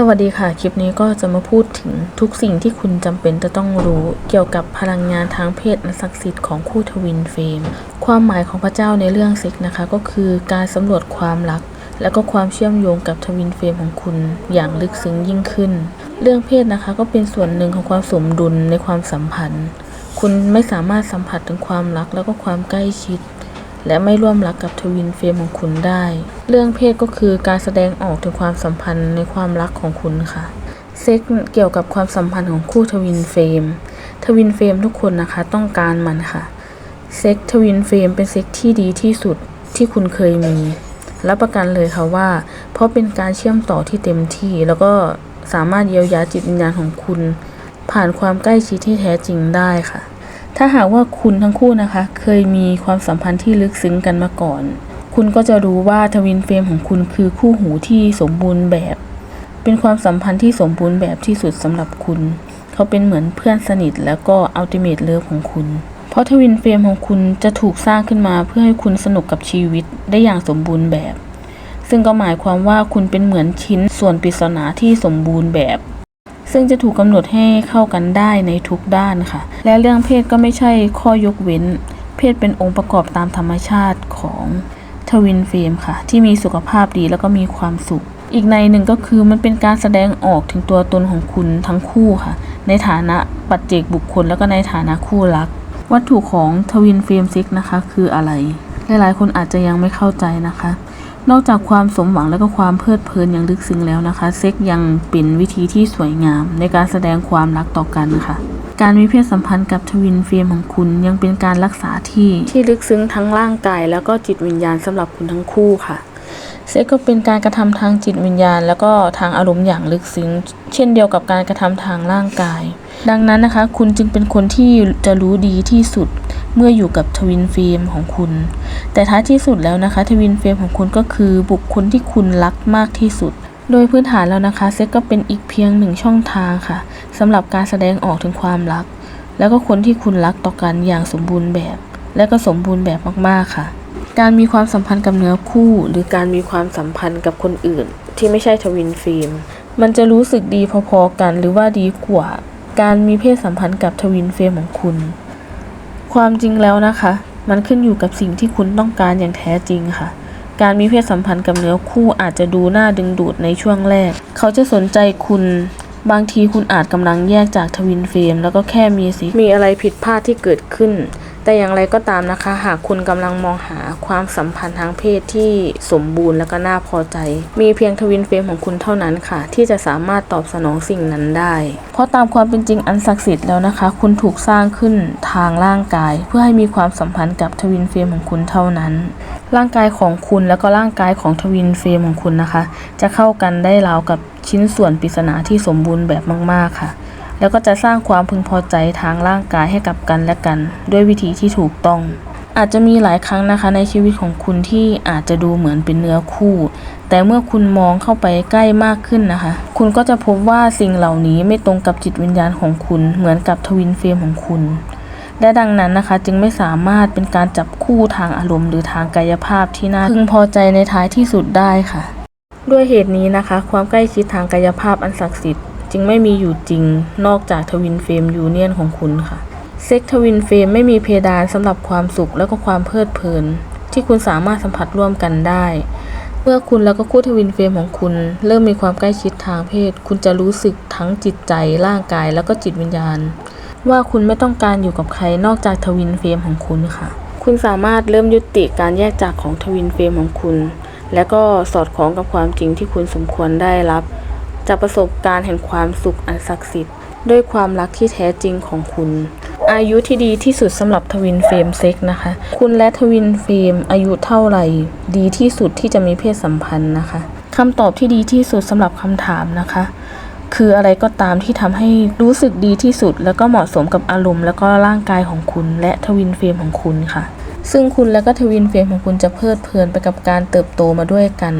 สวัสดีค่ะ คลิปนี้ก็จะมาพูดถึงทุกสิ่งที่คุณจำเป็นจะต้องรู้เกี่ยวกับพลังงานทางเพศอันศักดิ์สิทธิ์ของคู่ทวินเฟรมความหมายของพระเจ้าในเรื่องเซ็กนะคะ ก็คือการสำรวจความรัก และก็ความเชื่อมโยงกับทวินเฟรมของคุณอย่างลึกซึ้งยิ่งขึ้น เรื่องเพศนะคะก็เป็นส่วนหนึ่งของความสมดุลในความสัมพันธ์ คุณไม่สามารถสัมผัสถึงความรักแล้วก็ความใกล้ชิด และไม่ร่วมรักกับทวินเฟรมของคุณได้ เรื่องเพศก็คือการแสดงออกถึงความสัมพันธ์ในความรักของคุณค่ะ เซ็กเกี่ยวกับความสัมพันธ์ของคู่ทวินเฟรม ทวินเฟรมทุกคนนะคะต้องการมันค่ะ เซ็กทวินเฟรมเป็นเซ็กที่ดีที่สุดที่คุณเคยมี รับประกันเลยค่ะว่า เพราะเป็นการเชื่อมต่อที่เต็มที่ แล้วก็สามารถเยียวยาจิตวิญญาณของคุณ ผ่านความใกล้ชิดที่แท้จริงได้ค่ะ ถ้าหากว่าคุณทั้งคู่นะคะ เคยมีความสัมพันธ์ที่ลึกซึ้งกันมาก่อน คุณก็จะรู้ว่าทวินเฟรมของคุณคือคู่หูที่สมบูรณ์แบบ เป็นความสัมพันธ์ที่สมบูรณ์แบบที่สุดสำหรับคุณ เขาเป็นเหมือนเพื่อนสนิทแล้วก็อัลติเมทเลิฟของคุณ เพราะทวินเฟรมของคุณจะถูกสร้างขึ้นมาเพื่อให้คุณสนุกกับชีวิตได้อย่างสมบูรณ์แบบ ซึ่งก็หมายความว่าคุณเป็นเหมือนชิ้นส่วนปริศนาที่สมบูรณ์แบบ ซึ่งจะถูกกำหนดให้เข้ากันได้ในทุกด้านค่ะ และเรื่องเพศก็ไม่ใช่ข้อยกเว้น เพศเป็นองค์ประกอบตามธรรมชาติของทวินเฟรมค่ะ ที่มีสุขภาพดีแล้วก็มีความสุข อีกในหนึ่งก็คือมันเป็นการแสดงออกถึงตัวตนของคุณทั้งคู่ค่ะ ในฐานะปัจเจกบุคคลแล้วก็ในฐานะคู่รัก วัตถุของทวินเฟรมซิกนะคะ คืออะไร หลายๆ คนอาจจะยังไม่เข้าใจนะคะ นอกจากความสมหวังและก็ความเพลิดเพลินอย่างลึกซึ้งแล้วนะคะ เซ็กยังเป็นวิธีที่สวยงาม ในการแสดงความรักต่อกันค่ะ การมีเพศสัมพันธ์กับทวินเฟรมของคุณยังเป็นการรักษาที่ที่ลึกซึ้งทั้งร่างกายแล้วก็จิตวิญญาณสำหรับคุณทั้งคู่ค่ะเซ็กก็เป็นการกระทำทางจิตวิญญาณ แล้วก็ทางอารมณ์อย่างลึกซึ้ง เช่นเดียวกับการกระทำทางร่างกาย ดังนั้นนะคะ คุณจึงเป็นคนที่จะรู้ดีที่สุด เมื่ออยู่กับทวินเฟรมของคุณ แต่ท้ายที่สุดแล้วนะคะทวินเฟรมของคุณก็คือบุคคลที่คุณรักมากที่สุด โดยพื้นฐานแล้วนะคะเซ็กก็เป็นอีกเพียงหนึ่งช่องทางค่ะสำหรับการแสดงออกถึงความรัก แล้วก็คนที่คุณรักต่อกันอย่างสมบูรณ์แบบ และก็สมบูรณ์แบบมากๆค่ะ การมีความสัมพันธ์กับเนื้อคู่ หรือการมีความสัมพันธ์กับคนอื่น ที่ไม่ใช่ทวินฟิล์มมันจะรู้สึกดีพอๆกันหรือว่าดีกว่า การมีเพศสัมพันธ์กับทวินเฟรมของคุณ ความจริงแล้วนะคะ มันขึ้นอยู่กับสิ่งที่คุณต้องการอย่างแท้จริงค่ะ การมีเพศสัมพันธ์กับเนื้อคู่อาจจะดูน่าดึงดูดในช่วงแรก เขาจะสนใจคุณ บางทีคุณอาจกำลังแยกจากทวินเฟรมแล้วก็แค่มีสิมีอะไรผิดพลาดที่เกิดขึ้น แต่อย่างไรก็ตามนะคะ หากคุณกำลังมองหาความสัมพันธ์ทางเพศที่สมบูรณ์และก็น่าพอใจ มีเพียงทวินเฟรมของคุณเท่านั้นค่ะ ที่จะสามารถตอบสนองสิ่งนั้นได้ เพราะตามความเป็นจริงอันศักดิ์สิทธิ์แล้วนะคะ คุณถูกสร้างขึ้นทางร่างกาย เพื่อให้มีความสัมพันธ์กับทวินเฟรมของคุณเท่านั้น ร่างกายของคุณแล้วก็ร่างกายของทวินเฟรมของคุณนะคะ จะเข้ากันได้ราวกับชิ้นส่วนปริศนาที่สมบูรณ์แบบมาก ๆค่ะ แล้วก็จะสร้างความพึงพอใจทางร่างกายให้กับกันและกัน ด้วยวิธีที่ถูกต้อง อาจจะมีหลายครั้งนะคะในชีวิตของคุณที่อาจจะดูเหมือนเป็นเนื้อคู่ แต่เมื่อคุณมองเข้าไปใกล้มากขึ้นนะคะ คุณก็จะพบว่าสิ่งเหล่านี้ไม่ตรงกับจิตวิญญาณของคุณ เหมือนกับทวินเฟรมของคุณและดังนั้นนะคะจึงไม่สามารถเป็นการจับคู่ทางอารมณ์หรือทางกายภาพที่น่าพึงพอใจในท้ายที่สุดได้ค่ะ ด้วยเหตุนี้นะคะ ความใกล้ชิดทางกายภาพอันศักดิ์สิทธิ์ จึงไม่มีอยู่จริงนอกจากทวินเฟรมยูเนียนของคุณค่ะ เซ็กทวินเฟรมไม่มีเพดานสำหรับความสุขและก็ความเพลิดเพลิน ที่คุณสามารถสัมผัสร่วมกันได้ เมื่อคุณแล้วก็คู่ทวินเฟรมของคุณ เริ่มมีความใกล้ชิดทางเพศ คุณจะรู้สึกทั้งจิตใจร่างกายแล้วก็จิตวิญญาณ ว่าคุณไม่ต้องการอยู่กับใครนอกจากทวินเฟรมของคุณค่ะ คุณสามารถเริ่มยุติการแยกจากของทวินเฟรมของคุณ และก็สอดคล้องกับความจริงที่คุณสมควรได้รับ จากประสบการณ์แห่งความสุขอันศักดิ์สิทธิ์ด้วยความรักที่แท้จริงของคุณ อายุที่ดีที่สุดสำหรับทวินเฟรมเซ็กนะคะ คุณและทวินเฟรมอายุเท่าไหร่ ดีที่สุดที่จะมีเพศสัมพันธ์นะคะคำตอบที่ดีที่สุดสำหรับคำถามนะคะ คืออะไรก็ตามที่ทำให้รู้สึกดีที่สุด แล้วก็เหมาะสมกับอารมณ์แล้วก็ร่างกายของคุณ และทวินเฟรมของคุณค่ะ ซึ่งคุณและก็ทวินเฟรมของคุณจะเพลิดเพลินไปกับการเติบโตมาด้วยกัน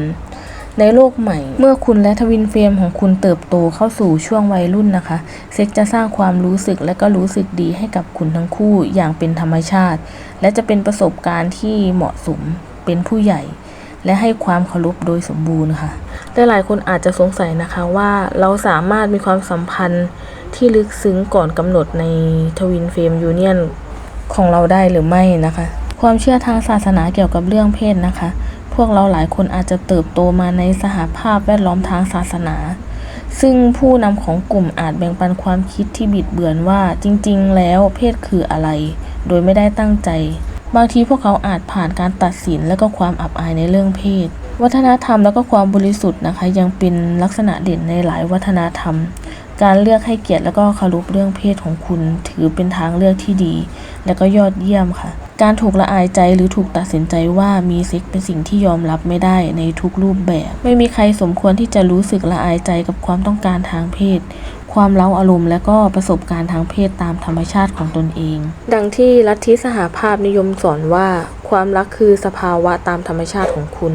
ในโลกใหม่ เมื่อคุณและทวินเฟรมของคุณเติบโตเข้าสู่ช่วงวัยรุ่นนะคะ เซ็กจะสร้างความรู้สึกและก็รู้สึกดีให้กับคุณทั้งคู่อย่างเป็นธรรมชาติ และจะเป็นประสบการณ์ที่เหมาะสมเป็นผู้ใหญ่ และให้ความเคารพโดยสมบูรณ์ค่ะหลายคนอาจจะสงสัยนะคะว่าเราสามารถมีความสัมพันธ์ที่ลึกซึ้งก่อนกำหนดในทวินเฟรมยูเนียนของเราได้หรือไม่นะคะ ความเชื่อทางศาสนาเกี่ยวกับเรื่องเพศนะคะ พวกเราหลายคนอาจจะเติบโตมาในสหภาพแวดล้อมทางศาสนา ซึ่งผู้นำของกลุ่มอาจแบ่งปันความคิดที่บิดเบือนว่าจริง ๆ แล้วเพศคืออะไร โดยไม่ได้ตั้งใจ บางทีพวกเขาอาจผ่านการตัดสินและก็ความอับอายในเรื่องเพศ วัฒนธรรมแล้วก็ความบริสุทธิ์นะคะ ยังเป็นลักษณะเด่นในหลายวัฒนธรรมการเลือกให้เกียรติแล้วก็เคารพเรื่องเพศของคุณ ถือเป็นทางเลือกที่ดี และก็ยอดเยี่ยมค่ะ การถูกละอายใจหรือถูกตัดสินใจว่ามีเซ็กเป็นสิ่งที่ยอมรับไม่ได้ในทุกรูปแบบ ไม่มีใครสมควรที่จะรู้สึกละอายใจกับความต้องการทางเพศ ความเล้าอารมณ์และก็ประสบการณ์ทางเพศตามธรรมชาติของตนเอง ดังที่ลัทธิสหภาพนิยมสอนว่า ความรักคือสภาวะตามธรรมชาติของคุณ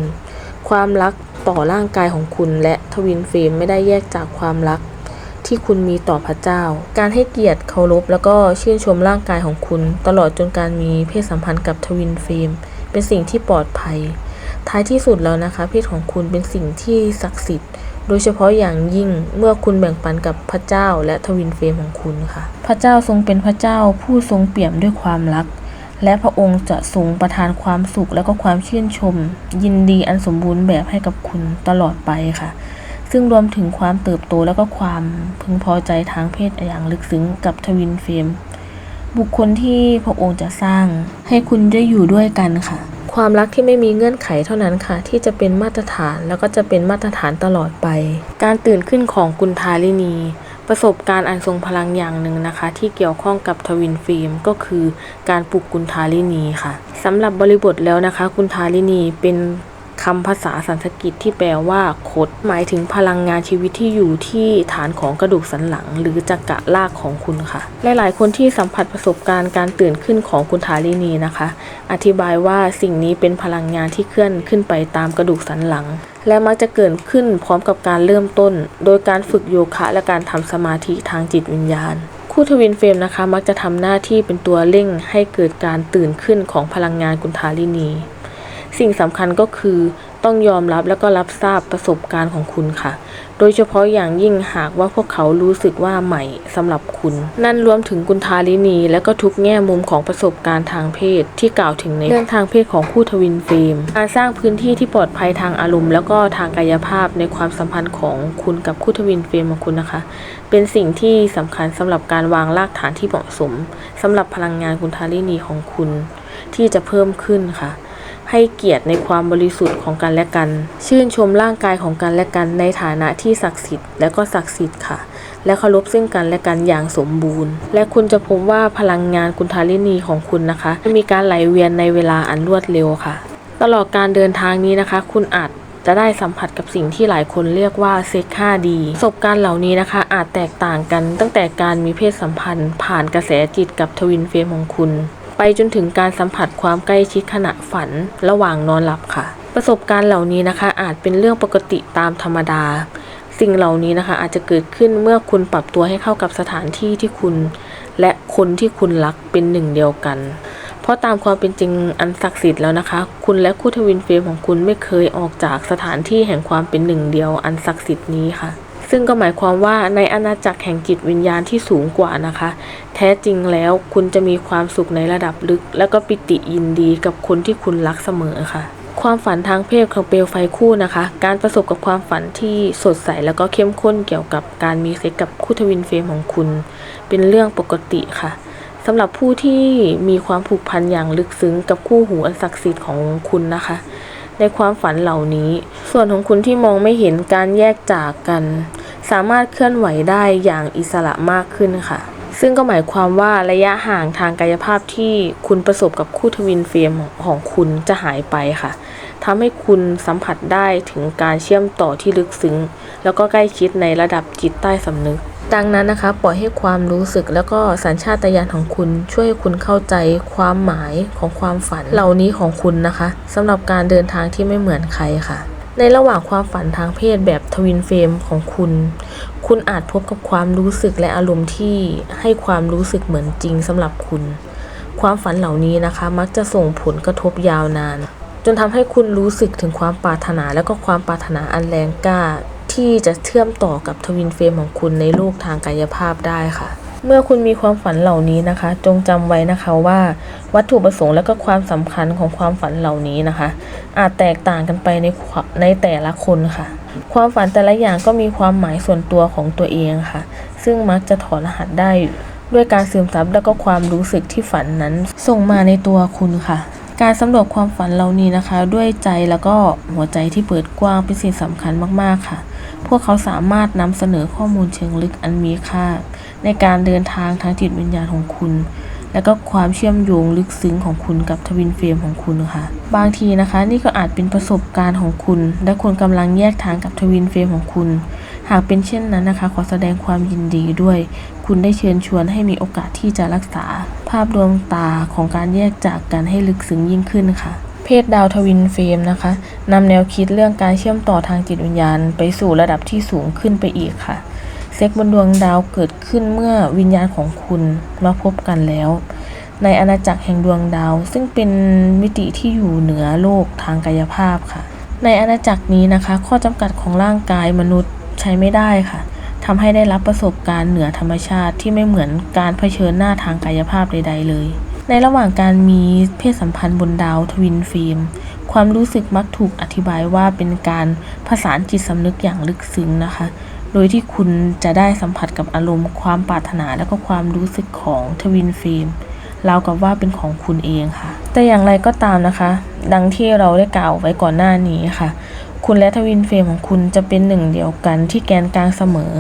ความรักต่อร่างกายของคุณและทวินเฟรมไม่ได้แยกจากความรัก ที่คุณมีต่อพระเจ้า การให้เกียรติเคารพแล้วก็ชื่นชมร่างกายของคุณ ตลอดจนการมีเพศสัมพันธ์กับทวินเฟรมเป็นสิ่งที่ปลอดภัย ท้ายที่สุดแล้วนะคะ เพศของคุณเป็นสิ่งที่ศักดิ์สิทธิ์โดยเฉพาะอย่างยิ่งเมื่อคุณแบ่งปันกับพระเจ้าและทวินเฟรมของคุณค่ะ พระเจ้าทรงเป็นพระเจ้าผู้ทรงเปี่ยมด้วยความรัก และพระองค์จะทรงประทานความสุขและก็ความชื่นชม ยินดีอันสมบูรณ์แบบให้กับคุณตลอดไปค่ะ ซึ่งรวมถึงความเติบโตและก็ความพึงพอใจทางเพศอย่างลึกซึ้งกับทวินเฟรมบุคคลที่พระองค์จะสร้างให้คุณได้อยู่ด้วยกันค่ะ ความรักที่ไม่มีเงื่อนไขเท่านั้นค่ะ ที่จะเป็นมาตรฐานแล้วก็จะเป็นมาตรฐานตลอดไป การตื่นขึ้นของกุณทาลินี ประสบการณ์อันทรงพลังอย่างหนึ่งนะคะ ที่เกี่ยวข้องกับทวินฟิล์มก็คือการปลุกกุณทาลินีค่ะสำหรับบริบทแล้วนะคะกุณทาลินีเป็น คำภาษาสันสกฤตที่แปลว่าคดหมายถึงพลังงานชีวิตที่อยู่ที่ฐานของกระดูกสันหลัง หรือจักระลากของคุณค่ะ หลาย ๆ คนที่สัมผัสประสบการณ์การตื่นขึ้นของคุณทาลินีนะคะ อธิบายว่าสิ่งนี้เป็นพลังงานที่เคลื่อนขึ้นไปตามกระดูกสันหลัง และมักจะเกิดขึ้นพร้อมกับการเริ่มต้น โดยการฝึกโยคะและการทำสมาธิทางจิตวิญญาณคู่ทวินเฟรมนะคะ มักจะทำหน้าที่เป็นตัวเร่งให้เกิดการตื่นขึ้นของพลังงานกุณทาลินี สิ่งสำคัญก็คือต้องยอมรับและก็รับทราบประสบการณ์ของคุณค่ะ โดยเฉพาะอย่างยิ่งหากว่าพวกเขารู้สึกว่าใหม่สำหรับคุณ นั่นรวมถึงกุณทาลินี และก็ทุกแง่มุมของประสบการณ์ทางเพศ ที่กล่าวถึงในเรื่องทางเพศของคู่ทวินเฟรมการสร้างพื้นที่ที่ปลอดภัยทางอารมณ์ แล้วก็ทางกายภาพในความสัมพันธ์ของคุณกับคู่ทวินเฟรมของคุณนะคะ เป็นสิ่งที่สำคัญสำหรับการวางรากฐานที่เหมาะสมสำหรับพลังงานกุณทาลินีของคุณ ที่จะเพิ่มขึ้นค่ะ ให้เกียรติในความบริสุทธิ์ของกันและกัน ชื่นชมร่างกายของกันและกันในฐานะที่ศักดิ์สิทธิ์และก็ศักดิ์สิทธิ์ค่ะ และเคารพซึ่งกันและกันอย่างสมบูรณ์ และคุณจะพบว่าพลังงานกุณทาลินีของคุณนะคะมีการไหลเวียนในเวลาอันรวดเร็วค่ะ ตลอดการเดินทางนี้นะคะ คุณอาจจะได้สัมผัสกับสิ่งที่หลายคนเรียกว่าเซ็ก 5D ประสบการณ์เหล่านี้นะคะ อาจแตกต่างกันตั้งแต่การมีเพศสัมพันธ์ ผ่านกระแสจิตกับทวินเฟมของคุณ ไปจนถึงการสัมผัสความใกล้ชิดขณะฝันระหว่างนอนหลับค่ะ ประสบการณ์เหล่านี้นะคะ อาจเป็นเรื่องปกติตามธรรมดา สิ่งเหล่านี้นะคะ อาจจะเกิดขึ้นเมื่อคุณปรับตัวให้เข้ากับสถานที่ที่คุณ และคนที่คุณรักเป็นหนึ่งเดียวกัน เพราะตามความเป็นจริงอันศักดิ์สิทธิ์แล้วนะคะ คุณและคู่ทวินเฟรมของคุณไม่เคยออกจากสถานที่แห่งความเป็นหนึ่งเดียวอันศักดิ์สิทธิ์นี้ค่ะ ซึ่งก็หมายความว่าในอาณาจักรแห่งจิตวิญญาณที่สูงกว่านะคะ แท้จริงแล้วคุณจะมีความสุขในระดับลึก และก็ปิติยินดีกับคนที่คุณรักเสมอค่ะความฝันทางเพศของเปลวไฟคู่นะคะ การประสบกับความฝันที่สดใสแล้วก็เข้มข้นเกี่ยวกับการมีเซ็กกับคู่ทวินเฟรมของคุณ เป็นเรื่องปกติค่ะสำหรับผู้ที่มีความผูกพันอย่างลึกซึ้งกับคู่หูอันศักดิ์สิทธิ์ของคุณนะคะ ในความฝันเหล่านี้ ส่วนของคุณที่มองไม่เห็นการแยกจากกัน สามารถเคลื่อนไหวได้อย่างอิสระมากขึ้นค่ะ ซึ่งก็หมายความว่าระยะห่างทางกายภาพที่คุณประสบกับคู่ทวินเฟรมของคุณจะหายไปค่ะทำให้คุณสัมผัสได้ถึงการเชื่อมต่อที่ลึกซึ้ง แล้วก็ใกล้ชิดในระดับจิตใต้สำนึกดังนั้นนะคะปล่อยให้ความรู้สึกแล้วก็สัญชาตญาณของคุณช่วยให้คุณเข้าใจความหมายของความฝันเหล่านี้ของคุณนะคะสำหรับการเดินทางที่ไม่เหมือนใครค่ะ ในระหว่างความฝันทางเพศแบบทวินเฟรมของคุณ คุณอาจพบกับความรู้สึกและอารมณ์ที่ให้ความรู้สึกเหมือนจริงสำหรับคุณ ความฝันเหล่านี้นะคะ มักจะส่งผลกระทบยาวนาน จนทำให้คุณรู้สึกถึงความปรารถนาและก็ความปรารถนาอันแรงกล้า ที่จะเชื่อมต่อกับทวินเฟรมของคุณในโลกทางกายภาพได้ค่ะ เมื่อคุณมีความฝันเหล่านี้นะคะ จงจำไว้นะคะว่า วัตถุประสงค์และก็ความสำคัญของความฝันเหล่านี้นะคะ อาจแตกต่างกันไปในในแต่ละคนค่ะ ความฝันแต่ละอย่างก็มีความหมายส่วนตัวของตัวเองค่ะ ซึ่งมักจะถอดรหัสได้ด้วยการซึมซับและก็ความรู้สึกที่ฝันนั้น ส่งมาในตัวคุณค่ะ การสำรวจความฝันเหล่านี้นะคะ ด้วยใจแล้วก็หัวใจที่เปิดกว้างเป็นสิ่งสำคัญมากๆค่ะ พวกเขาสามารถนำเสนอข้อมูลเชิงลึกอันมีค่า ในการเดินทางทางจิตวิญญาณของคุณ และก็ความเชื่อมโยงลึกซึ้งของคุณกับทวินเฟรมของคุณค่ะ บางทีนะคะ นี่ก็อาจเป็นประสบการณ์ของคุณ และคุณกำลังแยกทางกับทวินเฟรมของคุณ หากเป็นเช่นนั้นนะคะ ขอแสดงความยินดีด้วย คุณได้เชิญชวนให้มีโอกาสที่จะรักษา ภาพดวงตาของการแยกจากกันให้ลึกซึ้งยิ่งขึ้นค่ะเพศดาวทวินเฟรมนะคะนำแนวคิดเรื่องการเชื่อมต่อทางจิตวิญญาณ ไปสู่ระดับที่สูงขึ้นไปอีกค่ะ ซ็กบนดวงดาวเกิดขึ้นเมื่อวิญญาณของคุณมาพบกันแล้ว ในอาณาจักรแห่งดวงดาว ซึ่งเป็นมิติที่อยู่เหนือโลกทางกายภาพค่ะ ในอาณาจักรนี้นะคะ ข้อจำกัดของร่างกายมนุษย์ใช้ไม่ได้ค่ะทำให้ได้รับประสบการณ์เหนือธรรมชาติที่ไม่เหมือนการเผชิญหน้าทางกายภาพใด ๆ เลย ในระหว่างการมีเพศสัมพันธ์บนดาวทวินฟิล์มความรู้สึกมักถูกอธิบายว่าเป็นการผสานจิตสำนึกอย่างลึกซึ้งนะคะ โดยที่คุณจะได้สัมผัสกับอารมณ์ความปรารถนาและก็ความรู้สึกของทวินฟิล์มราวกับว่าเป็นของคุณเองค่ะ แต่อย่างไรก็ตามนะคะ ดังที่เราได้กล่าวไว้ก่อนหน้านี้ค่ะ คุณและทวินเฟรมของคุณจะเป็นหนึ่งเดียวกันที่แกนกลางเสมอ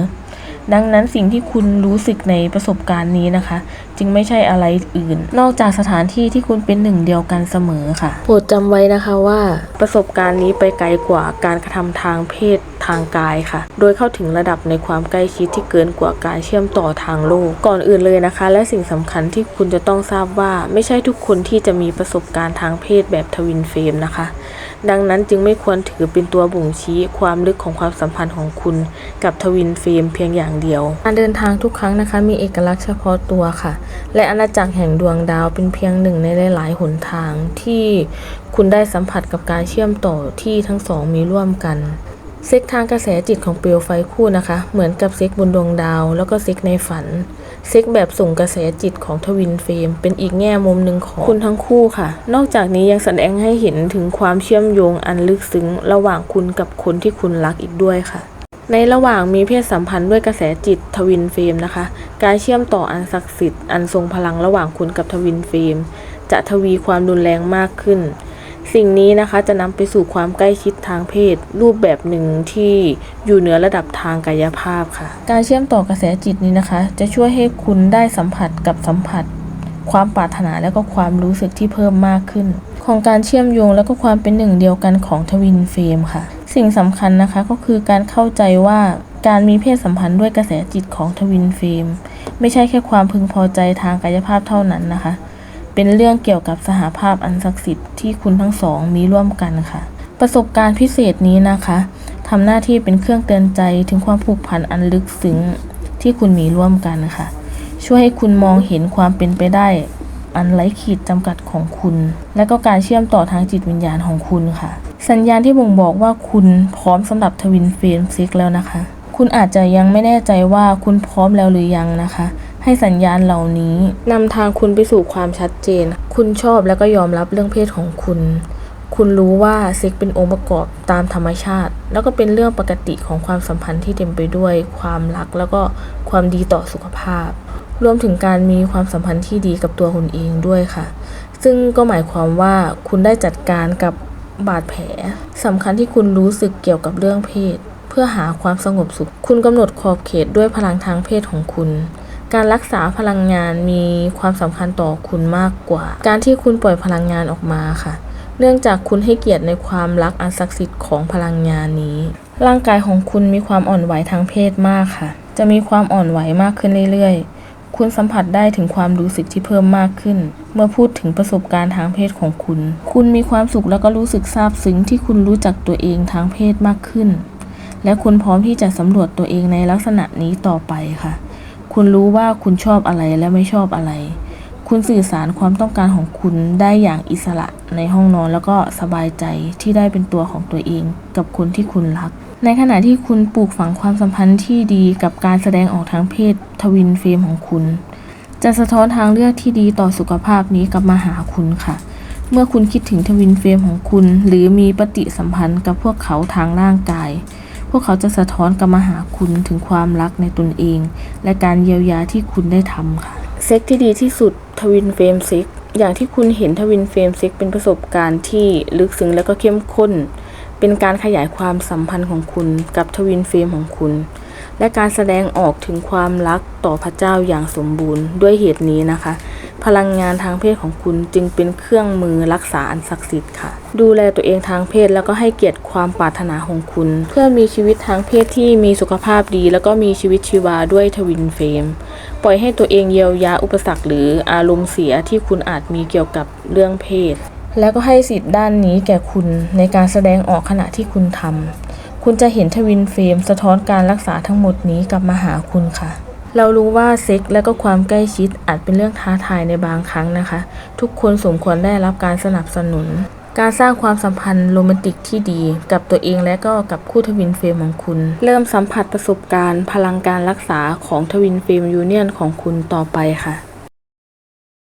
ดังนั้นสิ่งที่คุณรู้สึกในประสบการณ์นี้นะคะ จึงไม่ใช่อะไรอื่น นอกจากสถานที่ที่คุณเป็นหนึ่งเดียวกันเสมอค่ะโปรดจำไว้นะคะว่าประสบการณ์นี้ไปไกลกว่าการกระทำทางเพศทางกายค่ะ โดยเข้าถึงระดับในความใกล้ชิดที่เกินกว่าการเชื่อมต่อทางโลก ก่อนอื่นเลยนะคะ และสิ่งสำคัญที่คุณจะต้องทราบว่า ไม่ใช่ทุกคนที่จะมีประสบการณ์ทางเพศแบบทวินเฟรมนะคะ ดังนั้นจึงไม่ควรถือเป็นตัวบ่งชี้ความลึกของความสัมพันธ์ของคุณกับทวินเฟรมเพียงอย่างเดียว การเดินทางทุกครั้งนะคะ มีเอกลักษณ์เฉพาะตัวค่ะ และอาณาจักรแห่งดวงดาวเป็นเพียงหนึ่งในหลายๆหนทางที่คุณได้สัมผัสกับการเชื่อมต่อที่ทั้งสองมีร่วมกันเซ็กทางกระแสจิตของเปลวไฟคู่นะคะ เหมือนกับเซ็กบนดวงดาว แล้วก็เซ็กในฝัน เซ็กแบบส่งกระแสจิตของทวินเฟรมเป็นอีกแง่มุมหนึ่งของคุณทั้งคู่ค่ะ นอกจากนี้ยังแสดงให้เห็นถึงความเชื่อมโยงอันลึกซึ้ง ระหว่างคุณกับคนที่คุณรักอีกด้วยค่ะ ในระหว่างมีเพศสัมพันธ์ด้วยกระแสจิตทวินเฟรมนะคะ การเชื่อมต่ออันศักดิ์สิทธิ์อันทรงพลังระหว่างคุณกับทวินเฟรมจะทวีความรุนแรงมากขึ้น สิ่งนี้นะคะจะนำไปสู่ความใกล้ชิดทางเพศ รูปแบบหนึ่งที่อยู่เหนือระดับทางกายภาพค่ะ การเชื่อมต่อกระแสจิตนี้นะคะ จะช่วยให้คุณได้สัมผัสกับสัมผัส ความปรารถนาและก็ความรู้สึกที่เพิ่มมากขึ้น ของการเชื่อมโยงและก็ความเป็นหนึ่งเดียวกันของทวินเฟรมค่ะ สิ่งสำคัญนะคะก็คือการเข้าใจว่าการมีเพศสัมพันธ์ด้วยกระแสจิตของทวินเฟรมไม่ใช่แค่ความพึงพอใจทางกายภาพเท่านั้นนะคะ เป็นเรื่องเกี่ยวกับสหภาพอันศักดิ์สิทธิ์ที่คุณทั้งสองมีร่วมกันค่ะ ประสบการณ์พิเศษนี้นะคะทำหน้าที่เป็นเครื่องเตือนใจถึงความผูกพันอันลึกซึ้งที่คุณมีร่วมกันค่ะ ช่วยให้คุณมองเห็นความเป็นไปได้อันไร้ขีดจำกัดของคุณ และก็การเชื่อมต่อทางจิตวิญญาณของคุณค่ะ สัญญาณที่บ่งบอกว่าคุณพร้อมสำหรับทวินเฟรมซิกแล้วนะคะ คุณอาจจะยังไม่แน่ใจว่าคุณพร้อมแล้วหรือยังนะคะ ให้สัญญาณเหล่านี้นำทางคุณไปสู่ความชัดเจน คุณชอบและก็ยอมรับเรื่องเพศของคุณ คุณรู้ว่าเซ็กเป็นองค์ประกอบตามธรรมชาติ แล้วก็เป็นเรื่องปกติของความสัมพันธ์ที่เต็มไปด้วย ความรักแล้วก็ความดีต่อสุขภาพ รวมถึงการมีความสัมพันธ์ที่ดีกับตัวคุณเองด้วยค่ะ ซึ่งก็หมายความว่าคุณได้จัดการกับบาดแผลสำคัญที่คุณรู้สึกเกี่ยวกับเรื่องเพศ เพื่อหาความสงบสุข คุณกำหนดขอบเขตด้วยพลังทางเพศของคุณ การรักษาพลังงานมีความสำคัญต่อคุณมากกว่า การที่คุณปล่อยพลังงานออกมาค่ะ เนื่องจากคุณให้เกียรติในความรักอันศักดิ์สิทธิ์ของพลังงานนี้ ร่างกายของคุณมีความอ่อนไหวทางเพศมากค่ะ จะมีความอ่อนไหวมากขึ้นเรื่อยๆ คุณสัมผัสได้ถึงความรู้สึกที่เพิ่มมากขึ้น เมื่อพูดถึงประสบการณ์ทางเพศของคุณ คุณมีความสุขแล้วก็รู้สึกซาบซึ้งที่คุณรู้จักตัวเองทางเพศมากขึ้น และคุณพร้อมที่จะสำรวจตัวเองในลักษณะนี้ต่อไปค่ะ คุณรู้ว่าคุณชอบอะไรและไม่ชอบอะไร คุณสื่อสารความต้องการของคุณได้อย่างอิสระในห้องนอนแล้วก็สบายใจที่ได้เป็นตัวของตัวเองกับคนที่คุณรัก ในขณะที่คุณปลูกฝังความสัมพันธ์ที่ดีกับการแสดงออกทางเพศทวินเฟรมของคุณ จะสะท้อนทางเลือกที่ดีต่อสุขภาพนี้กลับมาหาคุณค่ะเมื่อคุณคิดถึงทวินเฟรมของคุณ หรือมีปฏิสัมพันธ์กับพวกเขาทางร่างกาย พวกเขาจะสะท้อนกลับมาหาคุณถึงความรักในตนเอง และการเยียวยาที่คุณได้ทำค่ะ เซ็กที่ดีที่สุดทวินเฟรมเซ็กอย่างที่คุณเห็นทวินเฟรมเซ็กเป็นประสบการณ์ที่ลึกซึ้งและก็เข้มข้น เป็นการขยายความสัมพันธ์ของคุณกับทวินเฟรมของคุณ และการแสดงออกถึงความรักต่อพระเจ้าอย่างสมบูรณ์ด้วยเหตุนี้นะคะ พลังงานทางเพศของคุณจึงเป็นเครื่องมือรักษาอันศักดิ์สิทธิ์ค่ะ ดูแลตัวเองทางเพศแล้วก็ให้เกียรติความปรารถนาของคุณ เพื่อมีชีวิตทางเพศที่มีสุขภาพดี แล้วก็มีชีวิตชีวาด้วยทวินเฟรมปล่อยให้ตัวเองเยียวยาอุปสรรคหรืออารมณ์เสียที่คุณอาจมีเกี่ยวกับเรื่องเพศ แล้วก็ให้สิทธิ์ด้านนี้แก่คุณในการแสดงออกขณะที่คุณทำคุณจะเห็นทวินเฟรมสะท้อนการรักษาทั้งหมดนี้กลับมาหาคุณค่ะ เรารู้ว่าเซ็กและก็ความใกล้ชิดอาจเป็นเรื่องท้าทายในบางครั้งนะคะ ทุกคนสมควรได้รับการสนับสนุน การสร้างความสัมพันธ์โรแมนติกที่ดี กับตัวเองและก็กับคู่ทวินเฟรมของคุณ เริ่มสัมผัสประสบการณ์ พลังการรักษาของทวินเฟรมยูเนียนของคุณต่อไปค่ะ